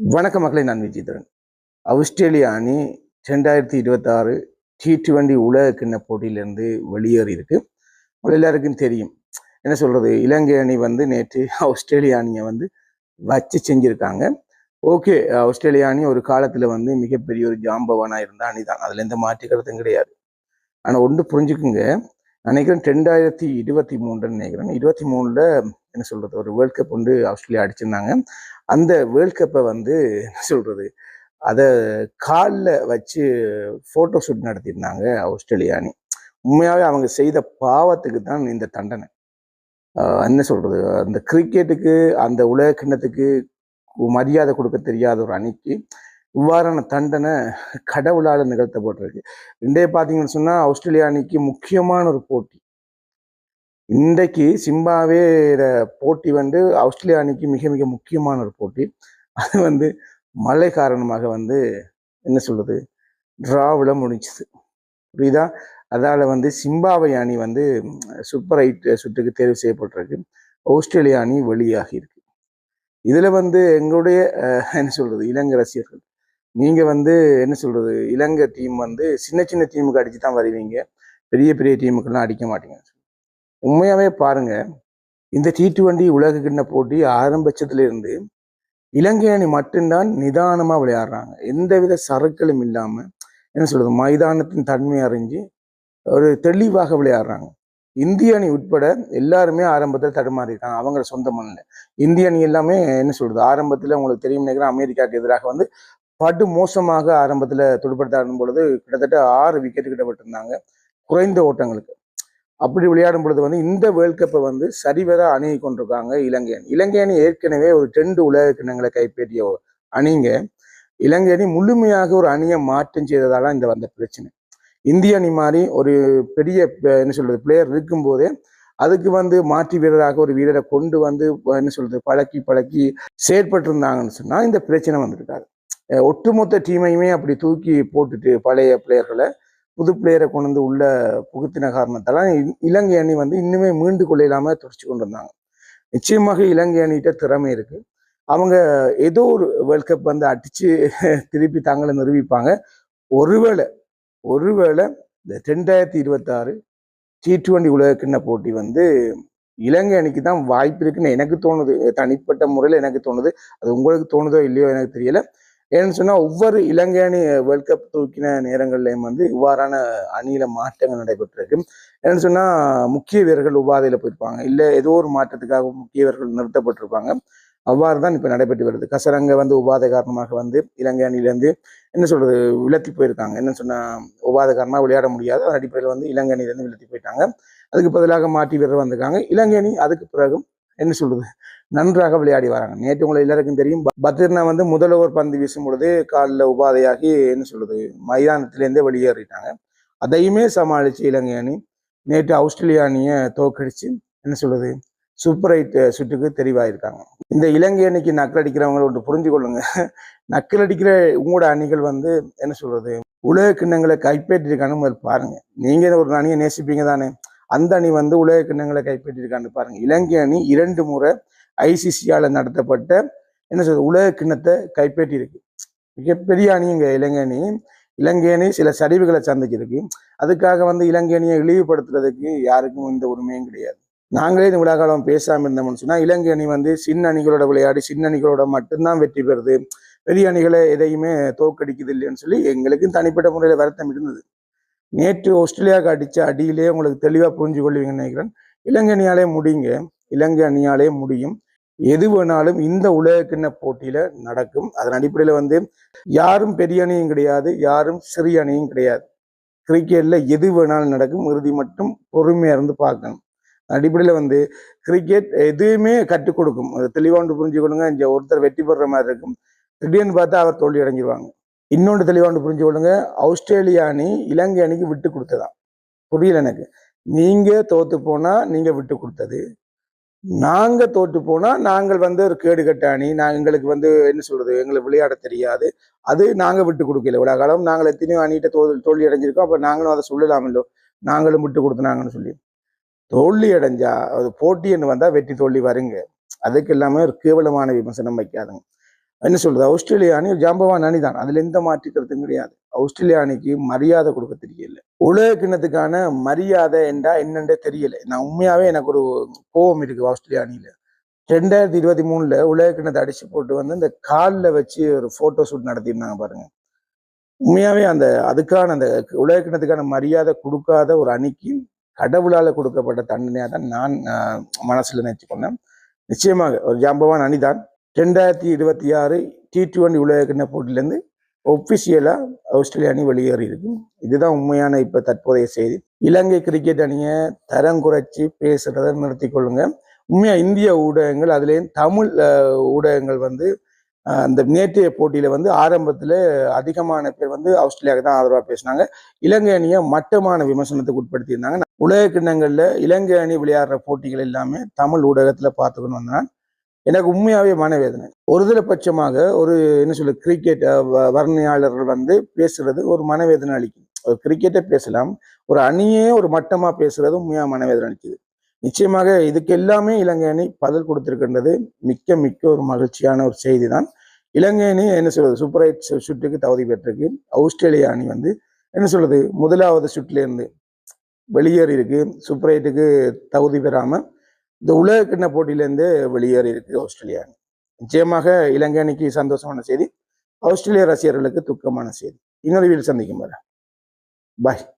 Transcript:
வணக்க மக்களை நான் விஜயதரன் ஆஸ்திரேலியா அணி ரெண்டாயிரத்தி இருபத்தாறு டி டுவெண்டி உலக கிண்ண போட்டியிலிருந்து வெளியேறி இருக்கு எல்லாருக்கும் தெரியும். என்ன சொல்றது? இலங்கை அணி வந்து நேற்று ஆஸ்திரேலியா அணியை வந்து வச்சு செஞ்சிருக்காங்க. ஓகே ஆஸ்திரேலியா அணி ஒரு காலத்துல வந்து மிகப்பெரிய ஒரு ஜாம்பவானா இருந்த அணி தான். அதுல எந்த மாற்று கருத்தும் கிடையாது. ஆனா ஒன்று புரிஞ்சுக்குங்க. நினைக்கிறேன் ரெண்டாயிரத்தி இருபத்தி மூன்றுன்னு நினைக்கிறேன். இருபத்தி மூணுல என்ன சொல்றது? ஒரு வேர்ல்ட் கப் வந்து ஆஸ்திரேலியா அடிச்சிருந்தாங்க. அந்த வேர்ல்ட் கப்பை வந்து என்ன சொல்கிறது அதை காலில் வச்சு ஃபோட்டோ ஷூட் நடத்தியிருந்தாங்க ஆஸ்திரேலியானி அணி. உண்மையாகவே அவங்க செய்த பாவத்துக்கு தான் இந்த தண்டனை. என்ன சொல்கிறது அந்த கிரிக்கெட்டுக்கு அந்த உலக கிண்ணத்துக்கு மரியாதை கொடுக்க தெரியாத ஒரு அணிக்கு இவ்வாறான தண்டனை கடவுளால் நிகழ்த்தப்பட்டிருக்கு. இன்றைய பார்த்தீங்கன்னு சொன்னால் ஆஸ்திரேலியா அணிக்கு முக்கியமான ஒரு போட்டி. இன்றைக்கு சிம்பாவே போட்டி வந்து ஆஸ்திரேலியா அணிக்கு மிக மிக முக்கியமான ஒரு போட்டி. அது வந்து மழை காரணமாக வந்து என்ன சொல்கிறது ட்ராவில் முடிஞ்சுது. புரியுதா? அதால் வந்து சிம்பாவை அணி வந்து சூப்பர் ஐட் சுற்றுக்கு தேர்வு செய்யப்பட்டிருக்கு. ஆஸ்திரேலியா அணி வெளியாகி இருக்கு. வந்து எங்களுடைய என்ன சொல்கிறது இலங்கை ரசிகர்கள். நீங்கள் வந்து என்ன சொல்கிறது இலங்கை டீம் வந்து சின்ன சின்ன டீமுக்கு அடித்து தான் வருவீங்க. பெரிய பெரிய டீமுக்கெல்லாம் அடிக்க மாட்டீங்க உண்மையாகவே பாருங்க. இந்த டி டுவெண்டி உலக கிண்ண போட்டி ஆரம்பிச்சதுலேருந்து இலங்கை அணி மட்டும்தான் நிதானமாக விளையாடுறாங்க. எந்தவித சரக்குகளும் இல்லாமல் என்ன சொல்கிறது மைதானத்தின் தன்மை அறிஞ்சு ஒரு தெளிவாக விளையாடுறாங்க. இந்திய அணி உட்பட எல்லாருமே ஆரம்பத்தில் தடுமாறிருக்காங்க அவங்க சொந்த மண்ணில். இந்திய அணி எல்லாமே என்ன சொல்கிறது ஆரம்பத்தில் உங்களுக்கு தெரியும் நினைக்கிறேன் அமெரிக்காவுக்கு எதிராக வந்து படு மோசமாக ஆரம்பத்தில் துடுப்படுத்த ஆடும் பொழுது கிட்டத்தட்ட ஆறு விக்கெட் கிட்ட விட்டுருந்தாங்க குறைந்த ஓட்டங்களுக்கு. அப்படி விளையாடும் பொழுது வந்து இந்த வேர்ல்ட் கப்பை வந்து சரிவர அணுகி கொண்டிருக்காங்க இலங்கை அணி இலங்கை அணி ஏற்கனவே ஒரு ரெண்டு உலக கிண்ணங்களை கைப்பற்றிய அணிங்க. இலங்கை அணி முழுமையாக ஒரு அணியை மாற்றம் செய்ததால இந்த வந்த பிரச்சனை. இந்திய அணி மாதிரி ஒரு பெரிய என்ன சொல்றது பிளேயர் இருக்கும்போதே அதுக்கு வந்து மாற்றி வீரராக ஒரு வீரரை கொண்டு வந்து என்ன சொல்றது பழக்கி பழக்கி செயற்பட்டு இருந்தாங்கன்னு சொன்னா இந்த பிரச்சனை வந்திருக்காது. ஒட்டுமொத்த டீமையுமே அப்படி தூக்கி போட்டுட்டு பழைய பிளேயர்களை புது பிளேயரை கொண்டு வந்து உள்ள புகுத்தின காரணத்தால இ- இலங்கை அணி வந்து இன்னுமே மீண்டு கொள்ளையிலாம துடிச்சு கொண்டு வந்தாங்க நிச்சயமாக இலங்கை அணிகிட்ட திறமை இருக்கு. அவங்க ஏதோ ஒரு வேர்ல்ட் கப் வந்து அடிச்சு திருப்பி தாங்களை நிரூபிப்பாங்க. ஒருவேளை ஒருவேளை இந்த ரெண்டாயிரத்தி இருபத்தாறு டி டுவெண்டி உலகக்கிண்ண போட்டி வந்து இலங்கை அணிக்கு தான் வாய்ப்பு இருக்குன்னு எனக்கு தோணுது. தனிப்பட்ட முறையில் எனக்கு தோணுது. அது உங்களுக்கு தோணுதோ இல்லையோ எனக்கு தெரியல. ஏன்னு சொன்னா ஒவ்வொரு இலங்கை அணி வேர்ல்ட் கப் தூக்கின நேரங்கள்லயும் வந்து இவ்வாறான அணியில மாற்றங்கள் நடைபெற்றிருக்கு. ஏன்னு சொன்னா முக்கிய வீரர்கள் உபாதையில போயிருப்பாங்க. இல்ல ஏதோ ஒரு மாற்றத்துக்காக முக்கிய வீரர்கள் நிறுத்தப்பட்டிருப்பாங்க. அவ்வாறு தான் இப்ப நடைபெற்று வருது. கசரங்க வந்து உபாதை காரணமாக வந்து இலங்கை அணியிலேருந்து என்ன சொல்றது விலத்தி போயிருக்காங்க. என்ன சொன்னா உபாதை காரணமாக விளையாட முடியாது. அதன் அடிப்படையில் வந்து இலங்கை அணியிலேருந்து விலத்தி போயிட்டாங்க. அதுக்கு பதிலாக மாற்றி வீரர் வந்திருக்காங்க. இலங்கை அணி அதுக்கு பிறகும் என்ன சொல்றது? நன்றாக விளையாடி வராங்க. நேற்று உங்களை எல்லாருக்கும் தெரியும். பத்ரினா வந்து முதல் ஓவர் பந்து வீசும் பொழுது காலில் உபாதையாகி என்ன சொல்றது? மைதானத்திலேருந்தே வெளியேறிட்டாங்க. அதையுமே சமாளிச்சு இலங்கை அணி நேற்று ஆஸ்திரேலியா அணியை தோக்கடிச்சு என்ன சொல்றது? சூப்பர் எயிட் சுற்றுக்கு தெரிவாயிருக்காங்க. இந்த இலங்கை அணிக்கு நக்கல் அடிக்கிறவங்க ஒன்று புரிஞ்சு கொள்ளுங்க. நக்கல் அடிக்கிற உங்களோட அணிகள் வந்து என்ன சொல்றது? உலக கிண்ணங்களை கைப்பற்றிருக்கான்னு முதல் பாருங்க. நீங்க ஒரு அணியை நேசிப்பீங்க தானே? அந்த அணி வந்து உலக கிண்ணங்களை கைப்பற்றியிருக்கான்னு பாருங்க. இலங்கை அணி இரண்டு முறை ஐசிசியால நடத்தப்பட்ட என்ன சொல்றது உலக கிண்ணத்தை கைப்பற்றியிருக்கு. மிகப்பெரிய அணிங்க இலங்கை அணி. இலங்கை அணி சில சரிவுகளை சந்திச்சிருக்கு. அதுக்காக வந்து இலங்கை அணியை இழிவுபடுத்துறதுக்கு யாருக்கும் இந்த உரிமையும் கிடையாது. நாங்களே இந்த விழாக்காலம் பேசாம இருந்தோம்னு சொன்னா இலங்கை அணி வந்து சின்ன அணிகளோட விளையாடி சின்ன அணிகளோட மட்டும்தான் வெற்றி பெறுது. பெரிய அணிகளை எதையுமே தோக்கடிக்குது இல்லைன்னு சொல்லி எங்களுக்கும் தனிப்பட்ட முறையில் வருத்தம் இருந்தது. நேற்று ஆஸ்திரேலியாவுக்கு அடிச்ச அடியிலே உங்களுக்கு தெளிவாக புரிஞ்சு கொள்வீங்கன்னு நினைக்கிறேன். இலங்கை அணியாலே முடியுங்க. இலங்கை அணியாலே முடியும். எது வேணாலும் இந்த உலக போட்டியில் போட்டியில நடக்கும். அதன் அடிப்படையில் வந்து யாரும் பெரிய அணியும் கிடையாது யாரும் சிறிய அணியும் கிடையாது. கிரிக்கெட்ல எது வேணாலும் நடக்கும். இறுதி மட்டும் பொறுமையா இருந்து பார்க்கணும். அடிப்படையில் வந்து கிரிக்கெட் எதுவுமே கற்றுக் கொடுக்கும். அது தெளிவா புரிஞ்சு கொடுங்க இங்கே ஒருத்தர் வெற்றி பெறுற மாதிரி இருக்கும். திடீர்னு பார்த்தா அவர் தோல்வி அடைஞ்சிருவாங்க. இன்னொன்று தெளிவாண்டு புரிஞ்சு கொள்ளுங்க. ஆஸ்திரேலியா அணி இலங்கை அணிக்கு விட்டு கொடுத்ததான் புரியல எனக்கு. நீங்க தோத்து போனா நீங்க விட்டு கொடுத்தது. நாங்க தோத்து போனா நாங்கள் வந்து ஒரு கேடு கட்ட அணி. நான் எங்களுக்கு வந்து என்ன சொல்றது? எங்களுக்கு விளையாட தெரியாது. அது நாங்க விட்டு கொடுக்கல. விழா காலம் நாங்கள் எத்தனையோ அணிகிட்ட தோல் தோல்வி அடைஞ்சிருக்கோம். அப்போ நாங்களும் அதை சொல்லலாமல்லோ நாங்களும் விட்டு கொடுத்தனாங்கன்னு சொல்லி. தோல்வி அடைஞ்சா அது போட்டின்னு வந்தா வெற்றி தோல்வி வருங்க. அதுக்கு எல்லாமே ஒரு கேவலமான விமர்சனம் வைக்காதுங்க. என்ன சொல்றது? ஆஸ்திரேலியா அணி ஜாம்பவான் அணி தான். அதுல எந்த மாற்றிக்கிறதும் கிடையாது. ஆஸ்திரேலியா அணிக்கு மரியாதை கொடுக்க தெரியல. உலக கிண்ணத்துக்கான மரியாதை என்றா என்னன்றே தெரியல. நான் உண்மையாவே எனக்கு ஒரு கோபம் இருக்கு ஆஸ்திரேலியா அணியில. ரெண்டாயிரத்தி இருபத்தி மூணுல உலக கிண்ணத்தை அடிச்சு போட்டு வந்து இந்த காலில் வச்சு ஒரு போட்டோ ஷூட் நடத்தியிருந்தாங்க பாருங்க. உண்மையாவே அந்த அதுக்கான அந்த உலக கிண்ணத்துக்கான மரியாதை கொடுக்காத ஒரு அணிக்கு கடவுளால கொடுக்கப்பட்ட தண்டனையாக தான் நான் மனசுல நினைச்சு கொண்டேன். நிச்சயமாக ஒரு ஜாம்பவான் அணிதான் ரெண்டாயிரத்தி இருபத்தி ஆறு டி டுவெண்டி உலக போட்டியிலேருந்து ஒஃபிஷியலாக ஆஸ்திரேலிய அணி வெளியேறி இருக்கு. இதுதான் உண்மையான இப்போ தற்போதைய செய்தி. இலங்கை கிரிக்கெட் அணியை தரம் குறைச்சி பேசுகிறத நிறுத்தி கொள்ளுங்க. உண்மையாக இந்திய ஊடகங்கள் அதுலேயும் தமிழ் ஊடகங்கள் வந்து அந்த நேற்றைய போட்டியில் வந்து ஆரம்பத்தில் அதிகமான பேர் வந்து ஆஸ்திரேலியாவுக்கு தான் ஆதரவாக பேசினாங்க. இலங்கை அணியை மட்டமான விமர்சனத்துக்கு உட்படுத்தியிருந்தாங்க. உலக கிண்ணங்களில் இலங்கை அணி விளையாடுற போட்டிகள் எல்லாமே தமிழ் ஊடகத்தில் பார்த்துக்கணும் எனக்கு உண்மையாகவே மனவேதனை. ஒருதலை பட்சமாக ஒரு என்ன சொல்ல கிரிக்கெட் வர்ணையாளர்கள் வந்து பேசுறது ஒரு மனவேதனை அளிக்கும். ஒரு கிரிக்கெட்டை பேசலாம். ஒரு அணியே ஒரு மட்டமாக பேசுறது உண்மையாக மனவேதனை அளிக்குது. நிச்சயமாக இதுக்கு எல்லாமே இலங்கை அணி பதில் கொடுத்திருக்கின்றது. மிக்க மிக்க ஒரு மகிழ்ச்சியான ஒரு செய்தி தான் இலங்கை அணி என்ன சொல்றது சூப்பர் எயிட் சுற்றுக்கு தகுதி பெற்றிருக்கு. ஆஸ்திரேலியா அணி வந்து என்ன சொல்றது முதலாவது சுற்றுல இருந்து வெளியேறி இருக்கு சூப்பர் எயிட்டுக்கு தகுதி பெறாமல் இந்த உலக கிண்ண போட்டியிலேருந்து வெளியேறி இருக்கு ஆஸ்திரேலியா. நிச்சயமாக இலங்கை அணிக்கு சந்தோஷமான செய்தி. ஆஸ்திரேலிய ரசிகர்களுக்கு துக்கமான செய்தி. இன்னொரு வீடு சந்திக்கும் பாய்